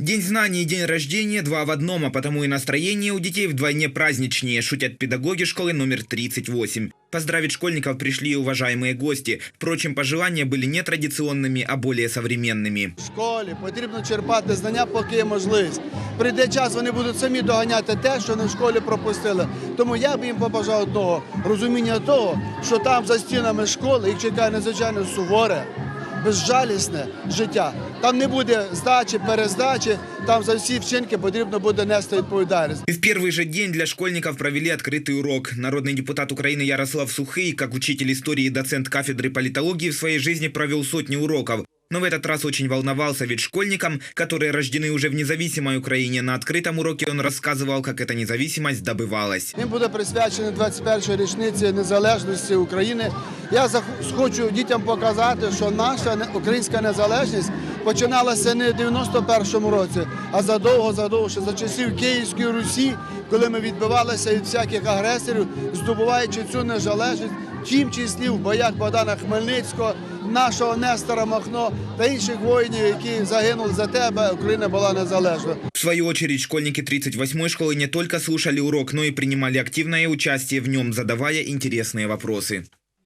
День знаний и день рождения два в одном, а потому и настроение у детей вдвойне праздничнее, шутят педагоги школы номер 38. Поздравить школьников пришли и уважаемые гости. Впрочем, пожелания были не традиционными, а более современными. В школі потрібно черпати знання, поки є можливість. Прийде час, вони будуть самі доганяти те, що вони в школі пропустили. Тому я б їм побажав одного розуміння того, що там за стінами школи їх чекає надзвичайно суворе, безжалісне життя. Там не буде здачі, перездачі. Там за всі вчинки потрібно буде нести відповідальність. И в первый же день для школьников провели открытый урок. Народный депутат Украины Ярослав Сухый, как учитель истории и доцент кафедры политологии, в своей жизни провел сотни уроков. Но в этот раз очень волновался, ведь школьникам, которые рождены уже в независимой Украине, на открытом уроке он рассказывал, как эта независимость добывалась. Він буде присвячений 21-й річниці незалежності України. Я зах- хочу дітям показати, що наша не- українська незалежність починалася не в 91-му році, а задовго, задовго ще за часів Київської Русі, коли ми відбивалися від всяких агресорів, здобуваючи цю незалежність, в тім числі в боях Богдана Хмельницького, нашого Нестора Махно та інших воїнів, які загинули за тебе, Україна була незалежна. В свою очередь, школьники 38-й школы не только слушали урок, но и принимали активное участие в нем, задавая интересные вопросы.